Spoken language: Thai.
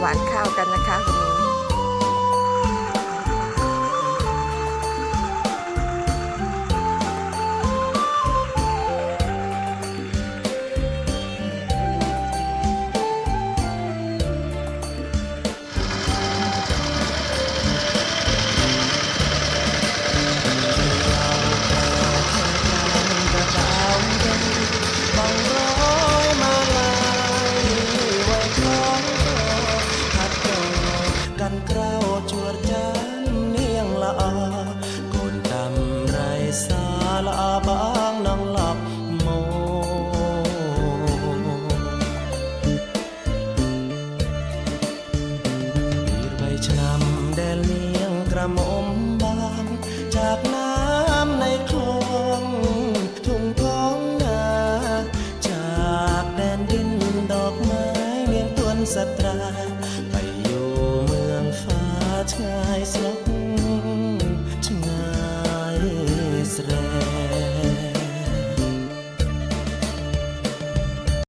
หวานข้าวกันนะคะวันนี้ ชนำแดนเลี้ยงกระมอมบางจากน้ำในคลองทุ่งท้องนาจากแดนดินดอกไม้เลี้ยงตวนสตรา ไปอยู่เมืองฟ้าชายสลบชายสลบ